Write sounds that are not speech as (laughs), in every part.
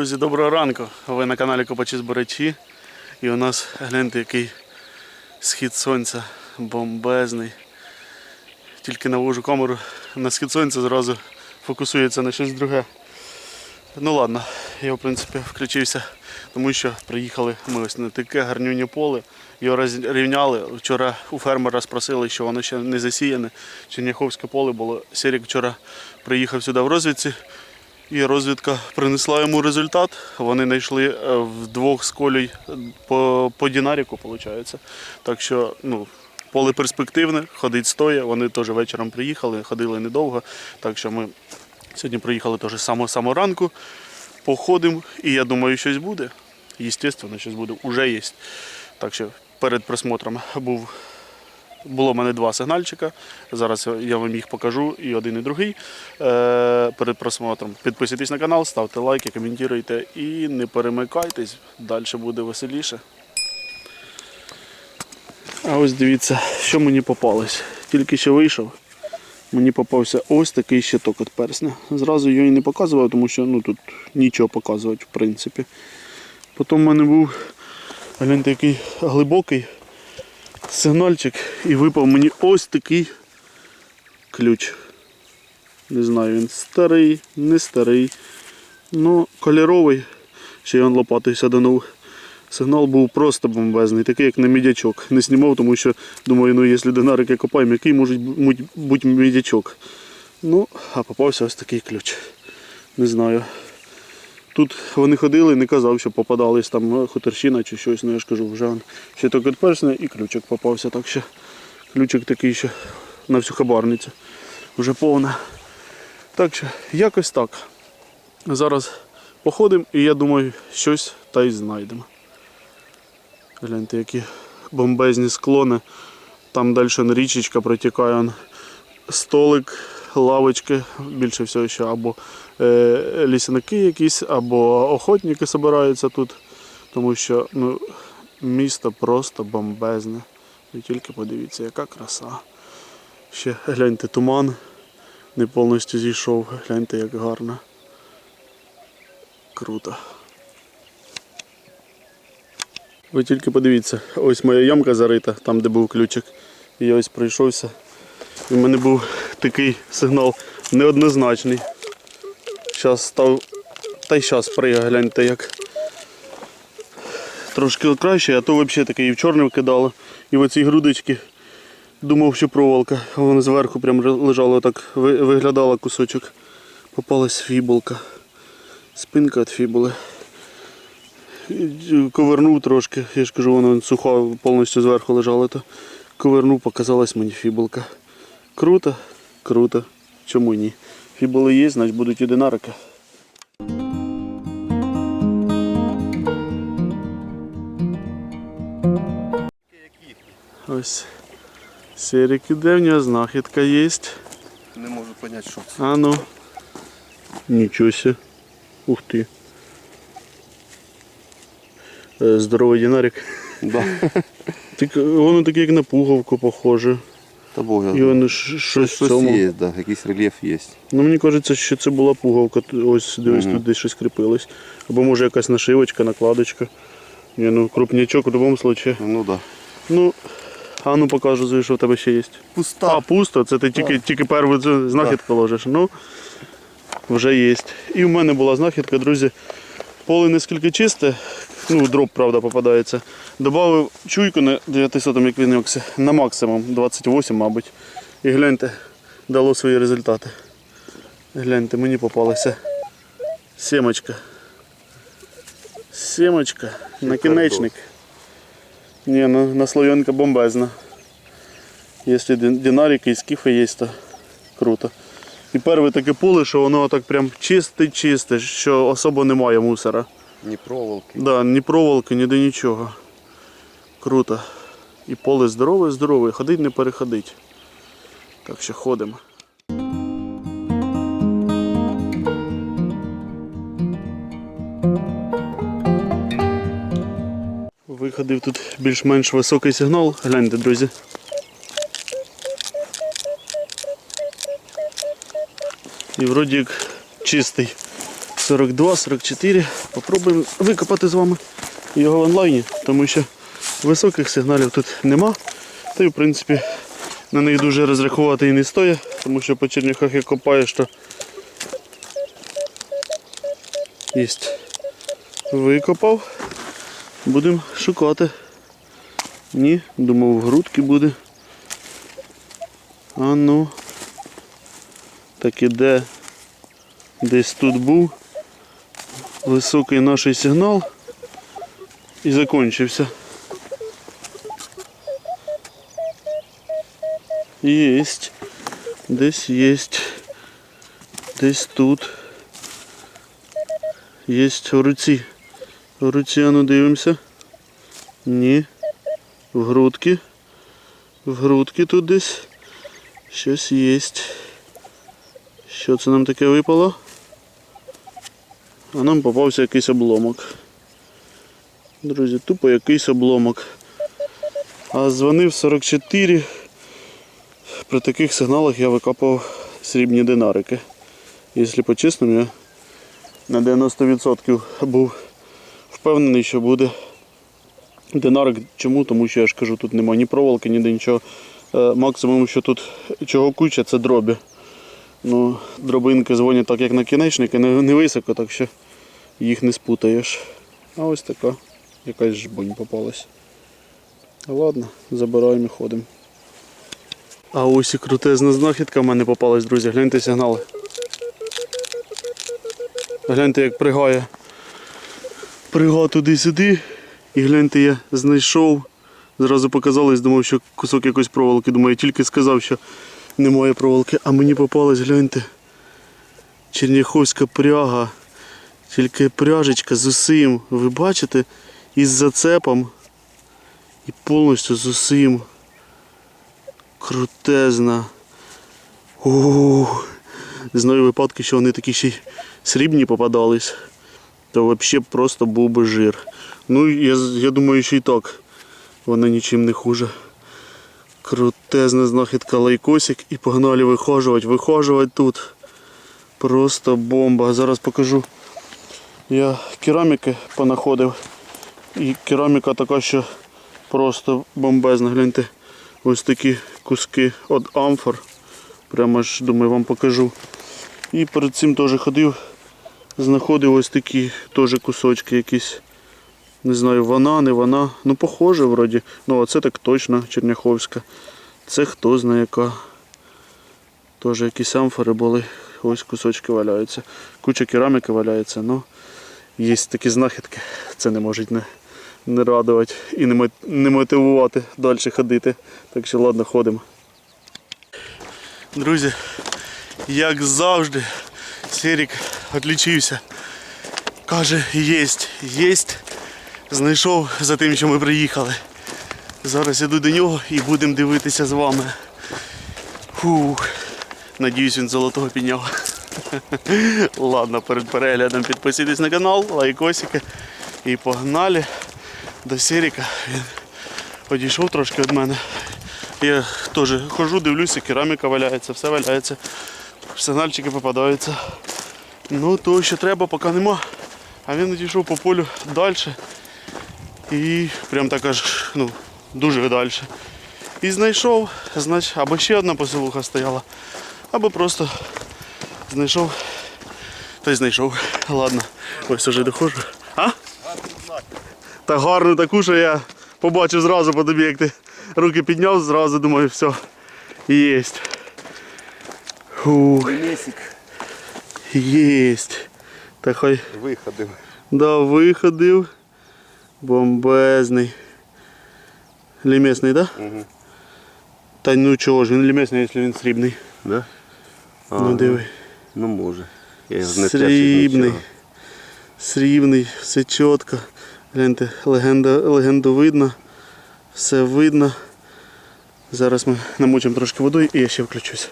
Друзі, доброго ранку. Ви на каналі Копачі Збирачі. І у нас гляньте, який схід сонця бомбезний. Тільки навожу камеру на схід сонця зразу фокусується на щось друге. Ну ладно, я в принципі включився, тому що приїхали ми ось на таке гарнюнє поле. Його розрівняли. Вчора у фермера спросили, що воно ще не засіяне. Черняховське поле було. Серік вчора приїхав сюди в розвідці. І розвідка принесла йому результат. Вони знайшли е, вдвох з колій по, по динаріку, виходить. Так що ну, поле перспективне, ходить стоя. Вони теж вечором приїхали, ходили недовго. Так що ми сьогодні приїхали теж самого ранку. Походимо, і я думаю, щось буде. Єстественно, щось буде, уже є. Так що перед просмотром був було в мене два сигнальчика. Зараз я вам їх покажу, і один, і другий. Е, перед просмотром. Підписуйтесь на канал, ставте лайки, коментуйте і не перемикайтесь, далі буде веселіше. А ось дивіться, що мені попалось. Тільки що вийшов. Мені попався ось такий щиток від персня. Зразу його і не показував, тому що ну, тут нічого показувати, в принципі. Потім в мене був гляньте, який глибокий сигнальчик і випав мені ось такий ключ. Не знаю, він старий, не старий. Ну, кольоровий. Ще й он лопатою саданув. Сигнал був просто бомбезний, такий як на мідячок. Не знімав, тому що думаю, ну якщо динарики копаємо, який може бути мідячок. Ну, а попався ось такий ключ. Не знаю. Тут вони ходили, не казав, що попадались там е, хуторщина чи щось, ну я ж кажу, вже ще тільки від і ключик попався, так що ключик такий ще на всю хабарницю. Вже повна. Так що, якось так. Зараз походимо і я думаю, щось та й знайдемо. Гляньте, які бомбезні склони. Там далі річечка протікає. Столик, лавочки, більше всього ще або е, лісники якісь, або охотники збираються тут. Тому що ну, місто просто бомбезне. Ви тільки подивіться, яка краса. Ще гляньте, туман не повністю зійшов. Гляньте, як гарно. Круто. Ви тільки подивіться, ось моя ямка зарита, там де був ключик. І я ось пройшовся. І в мене був такий сигнал неоднозначний. Зараз став. Та й зараз пригає, гляньте як. Трошки краще, а то взагалі таке і в чорне вкидало. І в оцій грудочці думав, що проволока. А Вона зверху прям лежала так, виглядала кусочок. Попалась фібулка. Спинка від фібули. Ковернув трошки, я ж кажу, вона суха повністю зверху лежала, то ковернув, показалась мені фібулка. Круто, круто. Чому ні? Фібули є, значить будуть і динарики. Ось. Серік іде, в нього знахідка є. Не можу зрозуміти, що це. А ну. Нічого себе. Ух ти. Е, Здоровий динарик. Да. Так, воно таке як на пуговку похоже. Та Бог І ж щось в Щось цьому. є, да, якийсь рельєф є. Ну мені кажеться, що це була пуговка. Ось дивись, тут десь щось кріпилось. Або може якась нашивочка, накладочка. Ні, ну крупнячок в будь-якому випадку. Ну да. Ну, а ну покажу, що в тебе ще є. Пуста. А, пусто, це ти тільки, тільки першу цю знахідку ложиш. Ну, вже є. І в мене була знахідка, друзі. Поле наскільки чисте, ну, дроб, правда, попадається. Добавив чуйку на 900 як він на максимум 28, мабуть. І гляньте, дало свої результати. Гляньте, мені попалася сімочка. Сімочка, накінечник. Ні, ну, наслоєнка бомбезна. Якщо дин- динарики і скіфи є, то круто. І перше таке поле, що воно так прям чисте-чисте, що особо немає мусора. Ні проволоки. Да, ні проволоки, ніде нічого. Круто. І поле здорове, здорове, ходить не переходить. Так що ходимо. Виходив тут більш-менш високий сигнал. Гляньте, друзі. І вроді як чистий 42-44. Попробуємо викопати з вами його в онлайні, тому що високих сигналів тут нема. Та й в принципі на них дуже розрахувати і не стоїть, тому що по черняхах як копаєш, то Єсть. Викопав. Будемо шукати. Ні, думав, в грудки буде. А ну. Так іде. Десь тут був. Високий наш сигнал. І закінчився. Єсть. Десь єсть. Десь тут. Єсть в руці. В руці, а ну дивимося. Ні. В грудки. В грудки тут десь. Щось єсть. Що це нам таке випало? А нам попався якийсь обломок. Друзі, тупо якийсь обломок. А дзвонив 44. При таких сигналах я викопав срібні динарики. Якщо по-чесному, я на 90% був впевнений, що буде динарик. Чому? Тому що я ж кажу, тут немає ні проволоки, ніде нічого. Е, Максимум, що тут чого куча, це дробі. Ну, дробинки дзвонять так, як накінечники, не, не високо, так що їх не спутаєш. А ось така якась жбонь попалась. Ладно, забираємо і ходимо. А ось і крутезна знахідка в мене попалась, друзі. Гляньте сигнали. Гляньте, як пригає. Прига туди-сюди. І гляньте, я знайшов. Зразу показалось, думав, що кусок якоїсь проволоки. Думаю, я тільки сказав, що немає проволоки. А мені попалась, гляньте. Черняховська пряга. Тільки пряжечка з усім. Ви бачите? Із зацепом. І повністю з усім. Крутезна. Ух. Знаю випадки, що вони такі ще й срібні попадались, то взагалі просто був би жир. Ну, я, я думаю, що і так вона нічим не хуже. Крутезна знахідка лайкосик і погнали вихожувати, вихожувати тут. Просто бомба. Зараз покажу. Я кераміки понаходив. І кераміка така, що просто бомбезна. Гляньте, ось такі куски від амфор. Прямо ж думаю вам покажу. І перед цим теж ходив, знаходив ось такі теж кусочки якісь. Не знаю, вона, не вона. Ну, похоже вроді. Ну, а це так точно Черняховська. Це хто знає яка. Теж якісь амфори були. Ось кусочки валяються. Куча кераміки валяється. Ну, є такі знахідки. Це не може не, не радувати і не, не мотивувати далі ходити. Так що ладно, ходимо. Друзі, як завжди, Серік відлічився. Каже, єсть, єсть. Знайшов за тим, що ми приїхали. Зараз іду до нього і будемо дивитися з вами. Фух. Надіюсь, він золотого підняв. (laughs) Ладно, перед переглядом підписуйтесь на канал, лайкосики. І погнали до Серіка. Він одійшов трошки від мене. Я теж хожу, дивлюся, кераміка валяється, все валяється. Сигнальчики попадаються. Ну, того, що треба, поки нема. А він відійшов по полю далі. І прям так аж ну, дуже далі. І знайшов, значить, або ще одна посилуха стояла, або просто знайшов. Та й знайшов. Ладно, ось уже доходжу. А? Та гарну таку, що я побачив зразу по тобі, як ти руки підняв, зразу думаю, все, єсть. Фух, єсть. Та хай виходив. да, виходив. Бомбезний. Лімесний, так? Да? Угу. Та ну чого ж, він лімесний, якщо він срібний. Да? А, ну диви. Ну може. Я не Срібний. Срібний, все чітко. Гляньте, легенда, легенду видно. Все видно. Зараз ми намочимо трошки водою і я ще включусь.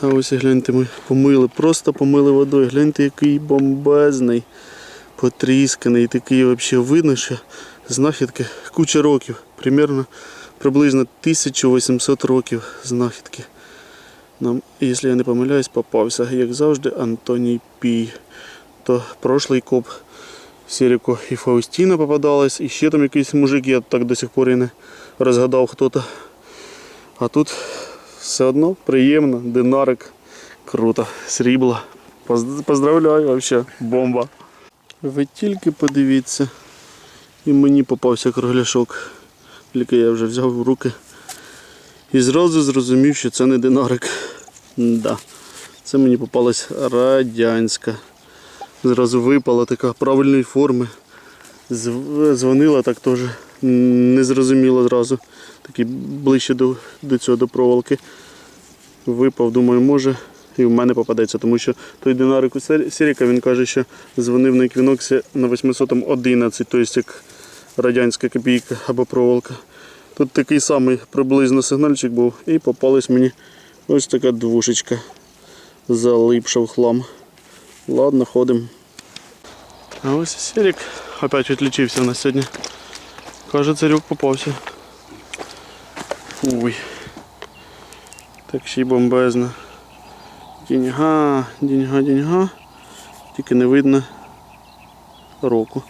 А ось гляньте, ми помили, просто помили водою. Гляньте, який бомбезний, потрісканий, такий взагалі видно, що знахідки, куча років, примерно приблизно 1800 років знахідки. Нам, якщо я не помиляюсь, попався, як завжди, Антоній Пій. То прошлий коп Серіко і Фаустіна попадалась, і ще там якийсь мужик, я так до сих пор і не розгадав хто-то. А тут все одно приємно, динарик, круто, срібло. Поздравляю, вообще, бомба. Ви тільки подивіться. І мені попався кругляшок. Тільки я вже взяв в руки. І зразу зрозумів, що це не динарик. Да. Це мені попалась радянська. Зразу випала така правильної форми. Дзвонила так теж не зрозуміло зразу. Такий ближче до, до цього до проволоки. Випав, думаю, може і в мене попадеться, тому що той динарик у Сіріка він каже, що дзвонив на еквіноксі на 811, тобто як радянська копійка або проволока. Тут такий самий приблизно сигнальчик був і попалась мені ось така двушечка. Залипша в хлам. Ладно, ходимо. А ось Сірік опять відлічився у сьогодні. Каже, царюк попався. Ой. Так ще й бомбезно. Діньга, діньга, діньга. Тільки не видно року.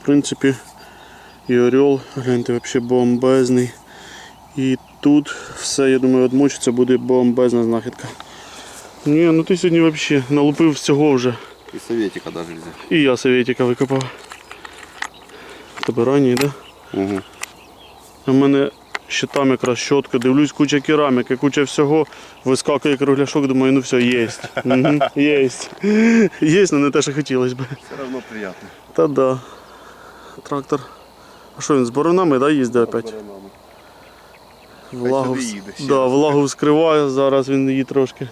В принципі, і орел, гляньте, взагалі бомбезний. І тут все, я думаю, одмочиться, буде бомбезна знахідка. Ні, ну ти сьогодні взагалі налупив всього вже. І советика даже взяв. І я советика викопав. Тебе ранній, да? Угу. У мене ще там якраз щотка, дивлюсь, куча кераміки, куча всього. Вискакує кругляшок, думаю, ну все, єсть. Єсть. Єсть, але не те, що хотілося б. Все одно приємно. Та да. Трактор. А що він з боронами да, їздить опять? Влагу, да, влагу вскриває, зараз він її трошки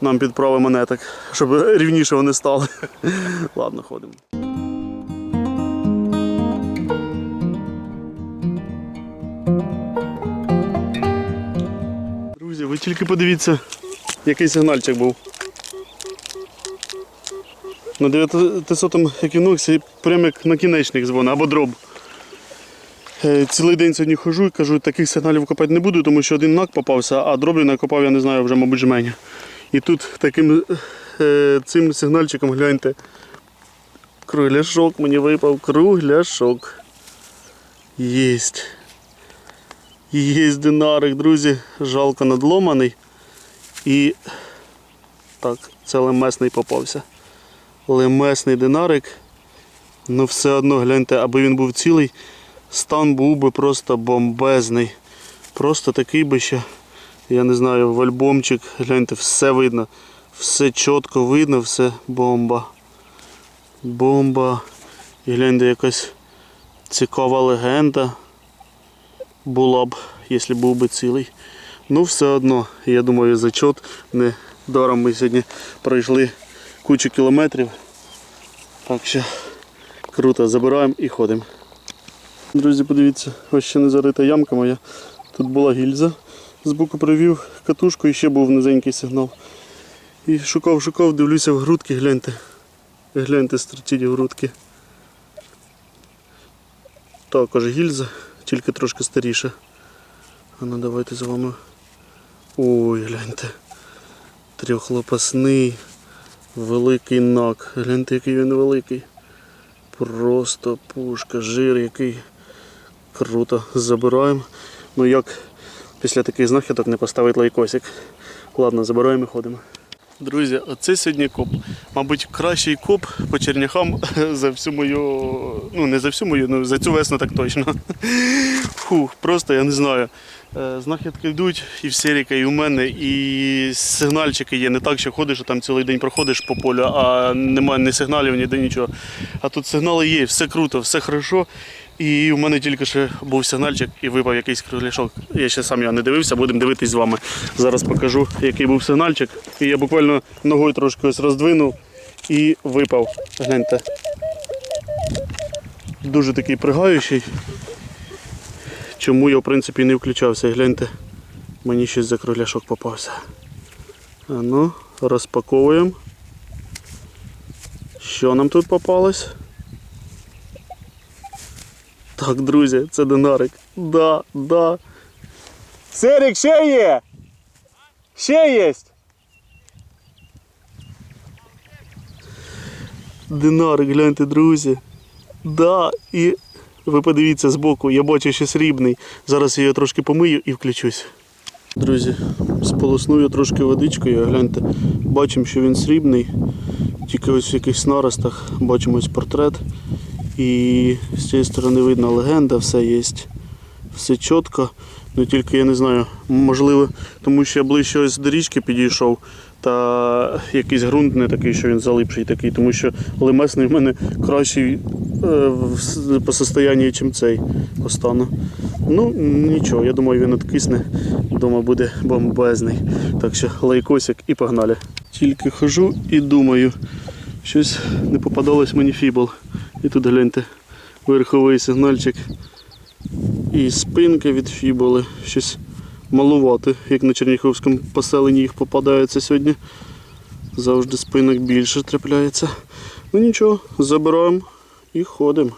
нам підправить монеток, щоб рівніше вони стали. (laughs) Ладно, ходимо. Тільки подивіться, який сигнальчик був. На 900-му екіноксі прямо як накінечник дзвонить або дроб. Е, Цілий день сьогодні хожу і кажу, таких сигналів копати не буду, тому що один нак попався, а дробів накопав, я не знаю, вже, мабуть, жменя. І тут таким е, цим сигнальчиком гляньте. Кругляшок мені випав, кругляшок. Єсть. Єсть динарик, друзі. Жалко надломаний. І так, це лемесний попався. Лемесний динарик. Ну все одно гляньте, аби він був цілий, стан був би просто бомбезний. Просто такий би ще, я не знаю, в альбомчик, гляньте, все видно. Все чітко видно, все бомба. Бомба. І гляньте, якась цікава легенда була б, якщо був би цілий. Ну, все одно, я думаю, зачот. Не даром ми сьогодні пройшли кучу кілометрів. Так що круто, забираємо і ходимо. Друзі, подивіться, ось ще не зарита ямка моя. Тут була гільза. Збоку привів катушку і ще був низенький сигнал. І шукав, шукав, дивлюся в грудки, гляньте. Гляньте, стратіть в грудки. Також гільза, тільки трошки старіша. А ну давайте з вами. Ой, гляньте. Трьохлопасний. Великий нак. Гляньте, який він великий. Просто пушка, жир який. Круто. Забираємо. Ну як після таких знахідок не поставити лайкосик. Ладно, забираємо і ходимо. Друзі, оце сьогодні коп. Мабуть, кращий коп по черняхам (laughs) за всю мою. Ну, не за всю мою, ну за цю весну так точно. (laughs) Фух, просто я не знаю. Е, Знахідки йдуть і в Серіка, і у мене, і сигнальчики є. Не так, що ходиш, а там цілий день проходиш по полю, а немає ні сигналів, ніде нічого. А тут сигнали є, все круто, все хорошо. І у мене тільки ще був сигнальчик і випав якийсь кругляшок. Я ще сам його не дивився, будемо дивитись з вами. Зараз покажу, який був сигнальчик. І я буквально ногою трошки ось роздвинув і випав. Гляньте. Дуже такий пригаючий. Чому я в принципі не включався. Гляньте, мені щось за кругляшок попався. А ну, розпаковуємо. Що нам тут попалось? Так, друзі, це динарик. Да, да. Серік, ще є! Ще є! Динарик, гляньте, друзі. Да, і ви подивіться збоку, я бачу, що срібний. Зараз я його трошки помию і включусь. Друзі, сполосну я трошки водичкою, гляньте, бачимо, що він срібний. Тільки ось в якихось наростах бачимо ось портрет. І з цієї сторони видно легенда, все є, все чітко. Ну тільки я не знаю, можливо, тому що я ближче ось до річки підійшов, та якийсь ґрунт не такий, що він залипший такий, тому що лимесний в мене кращий е, по состоянні, ніж цей остану. Ну, нічого, я думаю, він откисне, вдома буде бомбезний. Так що лайкосик і погнали. Тільки хожу і думаю, щось не попадалось мені фібол. І тут гляньте, верховий сигнальчик. І спинка від фіболи. Щось малувати, як на Черніховському поселенні їх попадається сьогодні. Завжди спинок більше трапляється. Ну нічого, забираємо і ходимо.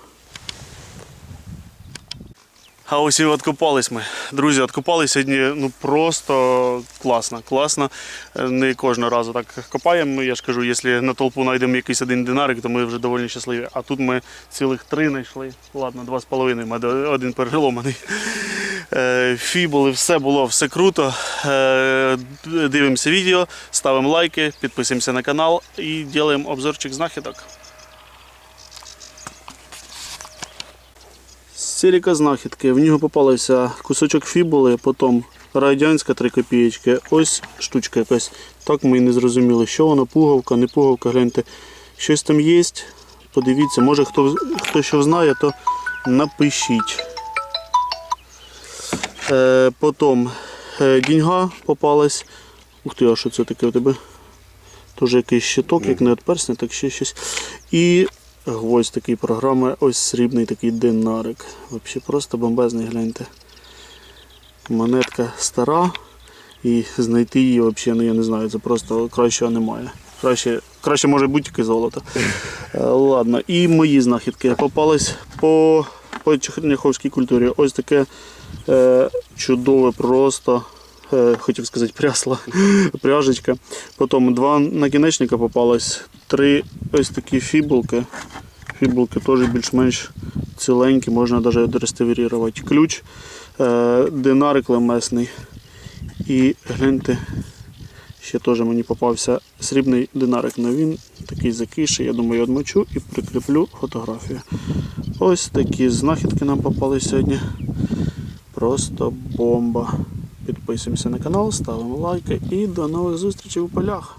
А ось і откопались ми. Друзі, откопали сьогодні ну просто класно. Класно. Е, Не кожного разу так копаємо. Я ж кажу, якщо на толпу знайдемо якийсь один динарик, то ми вже доволі щасливі. А тут ми цілих три знайшли. Ладно, два з половиною, один переломаний. Е, Фібули, все було, все круто. Е, Дивимося відео, ставимо лайки, підписуємося на канал і робимо обзорчик знахідок. Сіріка знахідки. В нього попалися кусочок фібули, потім радянська 3 копієчки. Ось штучка якась. Так ми і не зрозуміли, що воно, пуговка, не пуговка, гляньте. Щось там є. Подивіться, може хто, хто що знає, то напишіть. Е, потім е, діньга попалась. Ух ти, а що це таке у тебе? Теж якийсь щиток, як не від персня, так ще щось. І гвоздь такий програми, ось срібний такий динарик. Взагалі просто бомбезний, гляньте. Монетка стара. І знайти її взагалі, ну я не знаю, це просто кращого немає. Краще, краще може тільки золото. (laughs) Е, Ладно, і мої знахідки попались по, по черняховській культурі. Ось таке е, чудове просто. е, Хотів сказати прясло, (laughs) пряжечка. Потім два накінечника попалось, три ось такі фібулки. Фібулки теж більш-менш ціленькі, можна навіть відреставрувати. Ключ, е, динарик лемесний. І гляньте, ще теж мені попався срібний динарик, але він такий закиший, я думаю, одмочу і прикріплю фотографію. Ось такі знахідки нам попали сьогодні. Просто бомба. Підписуємося на канал, ставимо лайки і до нових зустрічей у полях.